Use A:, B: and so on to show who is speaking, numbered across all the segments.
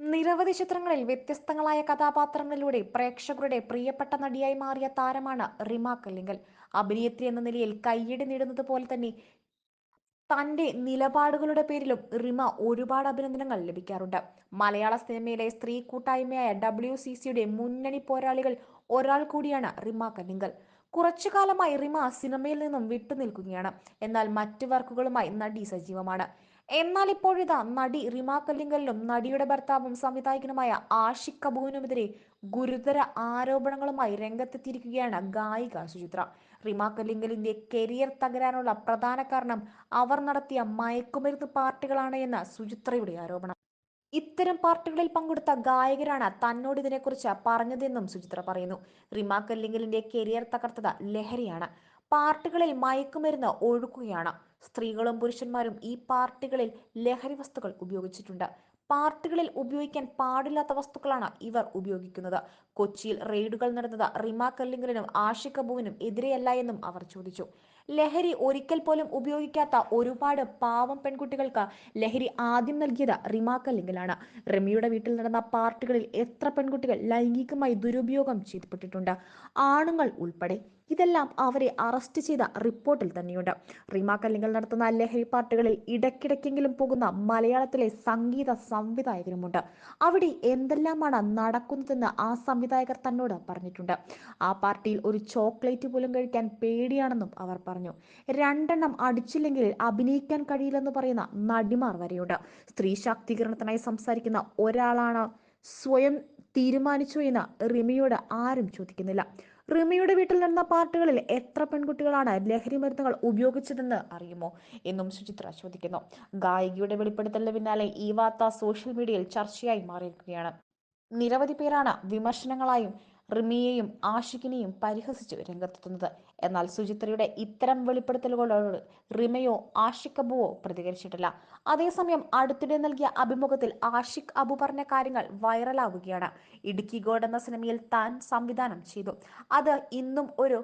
A: നിരവധി ചിത്രങ്ങളിൽ വ്യത്യസ്തങ്ങളായ കഥാപാത്രങ്ങളിലൂടെ പ്രേക്ഷകരുടെ പ്രിയപ്പെട്ട നടിയായി മാറിയ താരമാണ് റിമ കല്ലിങ്കൽ. അഭിനേത്രി എന്ന നിലയിൽ കയ്യടി നേടുന്നത് പോലെ തന്നെ തന്റെ നിലപാടുകളുടെ പേരിലും റിമ ഒരുപാട് അഭിനന്ദനങ്ങൾ ലഭിക്കാറുണ്ട്. മലയാള സിനിമയിലെ സ്ത്രീ കൂട്ടായ്മയായ ഡബ്ല്യു സി സിയുടെ മുന്നണി പോരാളികൾ ഒരാൾ കൂടിയാണ് റിമ കല്ലിങ്കൽ. കുറച്ചു കാലമായി റിമ സിനിമയിൽ നിന്നും വിട്ടുനിൽക്കുകയാണ്. എന്നാൽ മറ്റു വർക്കുകളുമായി നടി സജീവമാണ്. എന്നാൽ ഇപ്പോഴിതാ നടി റിമ കല്ലിങ്കലിനും നടിയുടെ ഭർത്താവും സംവിധായകനുമായ ആഷിഖ് കപൂറിനുമെതിരെ ഗുരുതര ആരോപണങ്ങളുമായി രംഗത്തെത്തിയിരിക്കുകയാണ് ഗായിക സുചിത്ര. റിമ കല്ലിങ്കലിന്റെ കരിയർ തകരാനുള്ള പ്രധാന കാരണം അവർ നടത്തിയ മയക്കുമരുന്ന് പാർട്ടികളാണ് എന്ന സുചിത്രയുടെ ആരോപണം. ഇത്തരം പാർട്ടികളിൽ പങ്കെടുത്ത ഗായകരാണ് തന്നോട് ഇതിനെക്കുറിച്ച് പറഞ്ഞതെന്നും സുചിത്ര പറയുന്നു. റിമ കല്ലിങ്കലിന്റെ കരിയർ തകർത്തത് ലഹരിയാണ്. പാർട്ടികളിൽ മയക്കുമരുന്ന് ഒഴുക്കുകയാണ്. സ്ത്രീകളും പുരുഷന്മാരും ഈ പാർട്ടികളിൽ ലഹരി വസ്തുക്കൾ ഉപയോഗിച്ചിട്ടുണ്ട്. പാർട്ടികളിൽ ഉപയോഗിക്കാൻ പാടില്ലാത്ത വസ്തുക്കളാണ് ഇവർ ഉപയോഗിക്കുന്നത്. കൊച്ചിയിൽ റെയ്ഡുകൾ നടന്നത് റിമ കല്ലിങ്ങലിനും ആഷിഖ് അബുവിനും എതിരെയല്ല എന്നും അവർ ചോദിച്ചു. ലഹരി ഒരിക്കൽ പോലും ഉപയോഗിക്കാത്ത ഒരുപാട് പാവം പെൺകുട്ടികൾക്ക് ലഹരി ആദ്യം നൽകിയത് റിമ കല്ലിങ്ങലാണ് റിമിയുടെ വീട്ടിൽ നടന്ന പാർട്ടികളിൽ എത്ര പെൺകുട്ടികൾ ലൈംഗികമായി ദുരുപയോഗം ചെയ്യപ്പെട്ടിട്ടുണ്ട് ആണുങ്ങൾ ഉൾപ്പെടെ ഇതെല്ലാം അവരെ അറസ്റ്റ് ചെയ്ത റിപ്പോർട്ടിൽ തന്നെയുണ്ട്. റീമാ കല്ലിങ്കൽ നടത്തുന്ന ലഹരി പാർട്ടികളിൽ ഇടയ്ക്കിടയ്ക്കെങ്കിലും പോകുന്ന മലയാളത്തിലെ സംഗീത സംവിധായകരുമുണ്ട്. അവിടെ എന്തെല്ലാമാണ് നടക്കുന്നതെന്ന് ആ സംവിധായകർ തന്നോട് പറഞ്ഞിട്ടുണ്ട്. ആ പാർട്ടിയിൽ ഒരു ചോക്ലേറ്റ് പോലും കഴിക്കാൻ പേടിയാണെന്നും അവർ പറഞ്ഞു. രണ്ടെണ്ണം അടിച്ചില്ലെങ്കിൽ അഭിനയിക്കാൻ കഴിയില്ലെന്ന് പറയുന്ന നടിമാർ വരെയുണ്ട്. സ്ത്രീ ശാക്തീകരണത്തിനായി സംസാരിക്കുന്ന ഒരാളാണ് സ്വയം തീരുമാനിച്ചു എന്ന് റിമിയോട് ആരും ചോദിക്കുന്നില്ല. റിമിയുടെ വീട്ടിൽ നടന്ന പാർട്ടികളിൽ എത്ര പെൺകുട്ടികളാണ് ലഹരി മരുന്നുകൾ ഉപയോഗിച്ചതെന്ന് അറിയുമോ എന്നും സുചിത്ര ചോദിക്കുന്നു. ഗായികയുടെ വെളിപ്പെടുത്തലിന് പിന്നാലെ ഈ വാർത്ത സോഷ്യൽ മീഡിയയിൽ ചർച്ചയായി മാറിയിരിക്കുകയാണ്. നിരവധി പേരാണ് വിമർശനങ്ങളായും റിമിയെയും ആഷിഖിനെയും പരിഹസിച്ച് രംഗത്തെത്തുന്നത്. എന്നാൽ സുചിത്രയുടെ ഇത്തരം വെളിപ്പെടുത്തലുകളോട് റിമയോ ആഷിഖ് അബുവോ പ്രതികരിച്ചിട്ടില്ല. അതേസമയം അടുത്തിടെ നൽകിയ അഭിമുഖത്തിൽ ആഷിഖ് അബു പറഞ്ഞ കാര്യങ്ങൾ വൈറലാവുകയാണ് ഇടുക്കി ഗോഡ് എന്ന സിനിമയിൽ താൻ സംവിധാനം ചെയ്തു. അത് ഇന്നും ഒരു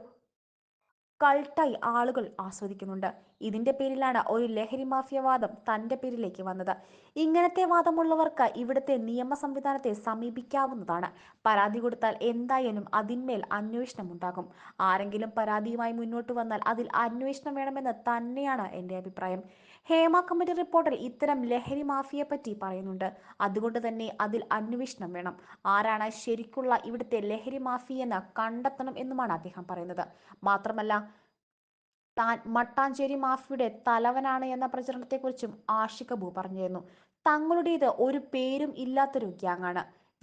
A: കൾട്ടായി ആളുകൾ ആസ്വദിക്കുന്നുണ്ട്. ഇതിന്റെ പേരിലാണ് ഒരു ലഹരി മാഫിയവാദം തന്റെ പേരിലേക്ക് വന്നത്. ഇങ്ങനത്തെ വാദമുള്ളവർക്ക് ഇവിടുത്തെ നിയമ സംവിധാനത്തെ സമീപിക്കാവുന്നതാണ്. പരാതി കൊടുത്താൽ എന്തായാലും അതിന്മേൽ അന്വേഷണം ഉണ്ടാകും. ആരെങ്കിലും പരാതിയുമായി മുന്നോട്ട് വന്നാൽ അതിൽ അന്വേഷണം വേണമെന്ന് തന്നെയാണ് എന്റെ അഭിപ്രായം. ഹേമ കമ്മിറ്റി റിപ്പോർട്ടിൽ ഇത്തരം ലഹരി മാഫിയെ പറ്റി പറയുന്നുണ്ട്. അതുകൊണ്ട് തന്നെ അതിൽ അന്വേഷണം വേണം. ആരാണ് ശരിക്കുള്ള ഇവിടുത്തെ ലഹരി മാഫിയെന്ന് കണ്ടെത്തണം എന്നുമാണ് അദ്ദേഹം പറയുന്നത്. മാത്രമല്ല താൻ മട്ടാഞ്ചേരി മാഫിയുടെ തലവനാണ് എന്ന പ്രചരണത്തെക്കുറിച്ചും ആഷിക് അബു പറഞ്ഞിരുന്നു. തങ്ങളുടേത് ഒരു പേരും ഇല്ലാത്തൊരു ഗ്യാങ്ങാണ്.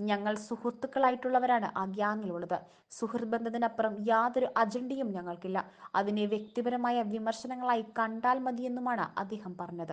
A: ഞങ്ങൾ സുഹൃത്തുക്കളായിട്ടുള്ളവരാണ് ആ ഗ്യാങ്ങിലുള്ളത്. സുഹൃത്ത് ബന്ധത്തിനപ്പുറം യാതൊരു അജണ്ടയും ഞങ്ങൾക്കില്ല. അതിനെ വ്യക്തിപരമായ വിമർശനങ്ങളായി കണ്ടാൽ മതിയെന്നുമാണ് അദ്ദേഹം പറഞ്ഞത്.